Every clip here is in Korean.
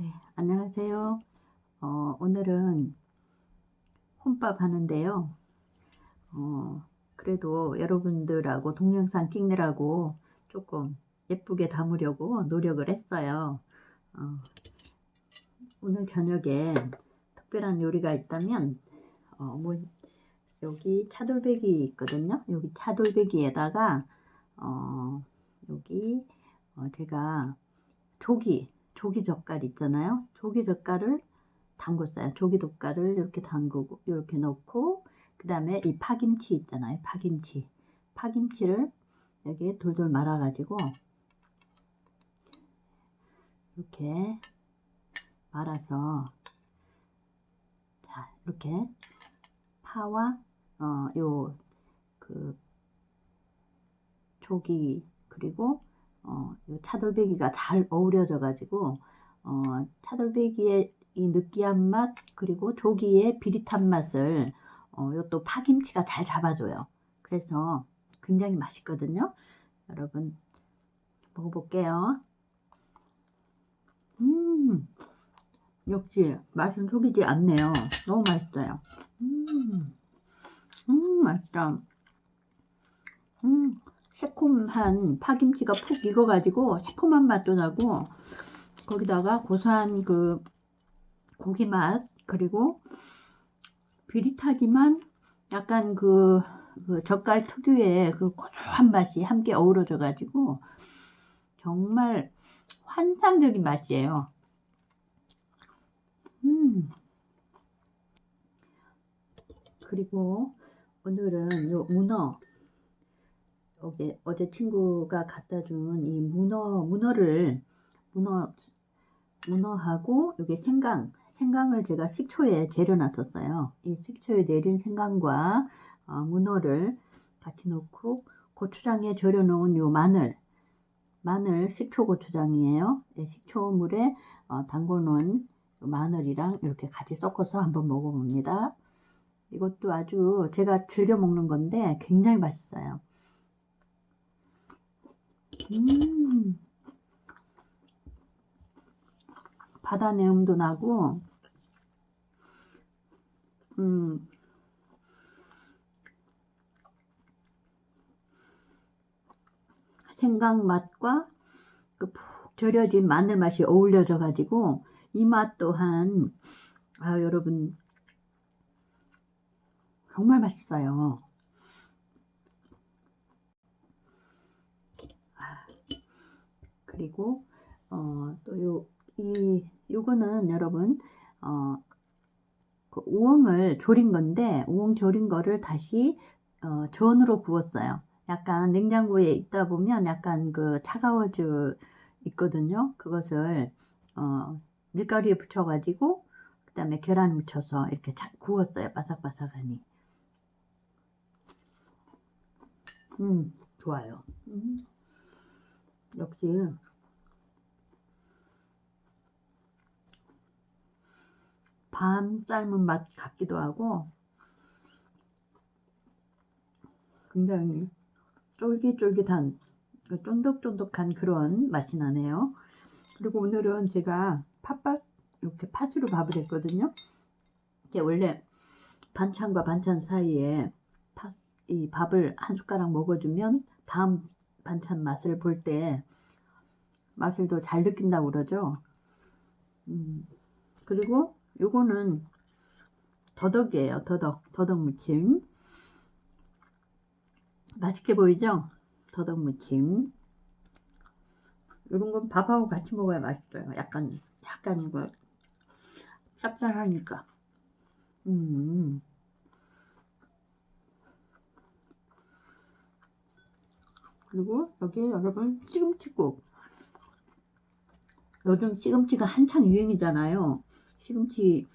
네, 안녕하세요. 어, 오늘은 혼밥 하는데요. 어, 그래도 여러분들하고 동영상 찍느라고 조금 예쁘게 담으려고 노력을 했어요. 어, 오늘 저녁에 특별한 요리가 있다면, 어, 뭐, 여기 차돌배기 있거든요. 여기 차돌배기에다가, 어, 여기, 어, 제가 조기, 조기 젓갈 있잖아요. 조기 젓갈을 담궜어요. 조기 젓갈을 이렇게 담그고 이렇게 넣고 그 다음에 이 파김치 있잖아요. 파김치. 파김치를 여기에 돌돌 말아가지고 이렇게 말아서 자 이렇게 파와 어요그 조기 그리고 어, 요 차돌배기가 잘 어우러져 가지고 어, 차돌배기의 이 느끼한 맛 그리고 조기의 비릿한 맛을 어, 요또 파김치가 잘 잡아줘요. 그래서 굉장히 맛있거든요. 여러분 먹어볼게요. 음 역시 맛은 속이지 않네요. 너무 맛있어요. 음, 음 맛있다. 음 새콤한 파김치가 푹 익어가지고 새콤한 맛도 나고 거기다가 고소한 그 고기 맛 그리고 비릿하지만 약간 그, 그 젓갈 특유의 그 고소한 맛이 함께 어우러져 가지고 정말 환상적인 맛이에요. 음. 그리고 오늘은 요 문어 어제, 어제 친구가 갖다 준 이 문어, 문어를, 문어, 문어하고 여기 생강, 생강을 제가 식초에 재려놨었어요. 이 식초에 내린 생강과 어, 문어를 같이 넣고 고추장에 절여놓은 요 마늘, 마늘 식초 고추장이에요. 네, 식초물에 어, 담궈놓은 마늘이랑 이렇게 같이 섞어서 한번 먹어봅니다. 이것도 아주 제가 즐겨 먹는 건데 굉장히 맛있어요. 음. 바다 내음도 나고, 음. 생강 맛과 그 푹 절여진 마늘 맛이 어울려져 가지고 이 맛 또한 아 여러분 정말 맛있어요. 그리고 어, 또요 이 요거는 여러분 어, 그 우엉을 졸인 건데 우엉 졸인 거를 다시 어, 전으로 구웠어요. 약간 냉장고에 있다 보면 약간 그 차가워져 있거든요. 그것을 어, 밀가루에 붙여가지고 그 다음에 계란 묻혀서 이렇게 구웠어요. 바삭바삭하니. 음, 좋아요. 음. 역시 밤 삶은 맛 같기도 하고 굉장히 쫄깃쫄깃한 그 쫀득쫀득한 그런 맛이 나네요. 그리고 오늘은 제가 팥밥 이렇게 팥으로 밥을 했거든요. 이게 원래 반찬과 반찬 사이에 팥, 이 밥을 한 숟가락 먹어주면 다음 반찬 맛을 볼 때 맛을 더 잘 느낀다고 그러죠. 음, 그리고 요거는 더덕이에요. 더덕. 더덕 무침. 맛있게 보이죠? 더덕 무침. 이런 건 밥하고 같이 먹어야 맛있어요. 약간, 약간 이거 짭짤하니까. 음. 그리고 여기 여러분 시금치국. 요즘 시금치가 한창 유행이잖아요. 시금치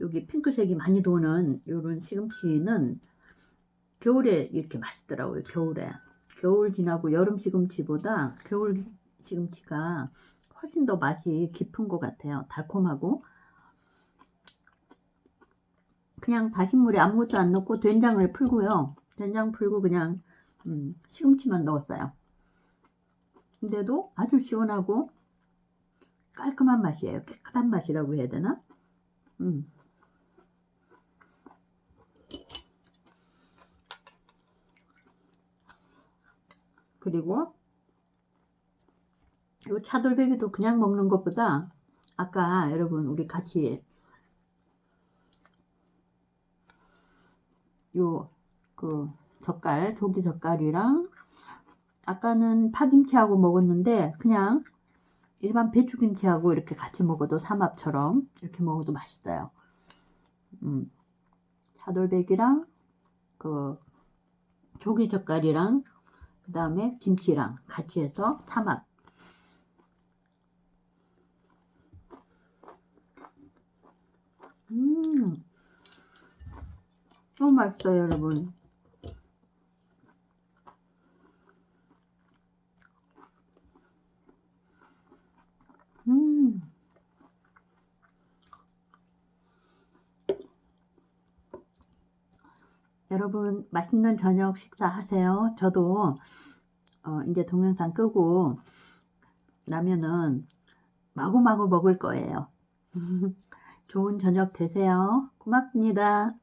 여기 핑크색이 많이 도는 이런 시금치는 겨울에 이렇게 맛있더라고요. 겨울에. 겨울 지나고 여름 시금치보다 겨울 시금치가 훨씬 더 맛이 깊은 것 같아요. 달콤하고. 그냥 다신물에 아무것도 안 넣고 된장을 풀고요. 된장 풀고 그냥 음, 시금치만 넣었어요. 근데도 아주 시원하고 깔끔한 맛이에요. 깨끗한 맛이라고 해야 되나? 음. 그리고 이 차돌배기도 그냥 먹는 것보다 아까 여러분 우리 같이 요 그 젓갈 조기 젓갈이랑 아까는 파김치하고 먹었는데 그냥 일반 배추김치하고 이렇게 같이 먹어도 삼합처럼 이렇게 먹어도 맛있어요. 음, 차돌백이랑 그 조기 젓갈이랑 그 다음에 김치랑 같이 해서 삼합. 음, 너무 맛있어요, 여러분. 음. 여러분 맛있는 저녁 식사 하세요. 저도 어, 이제 동영상 끄고 나면은 마구마구 먹을 거예요. 좋은 저녁 되세요. 고맙습니다.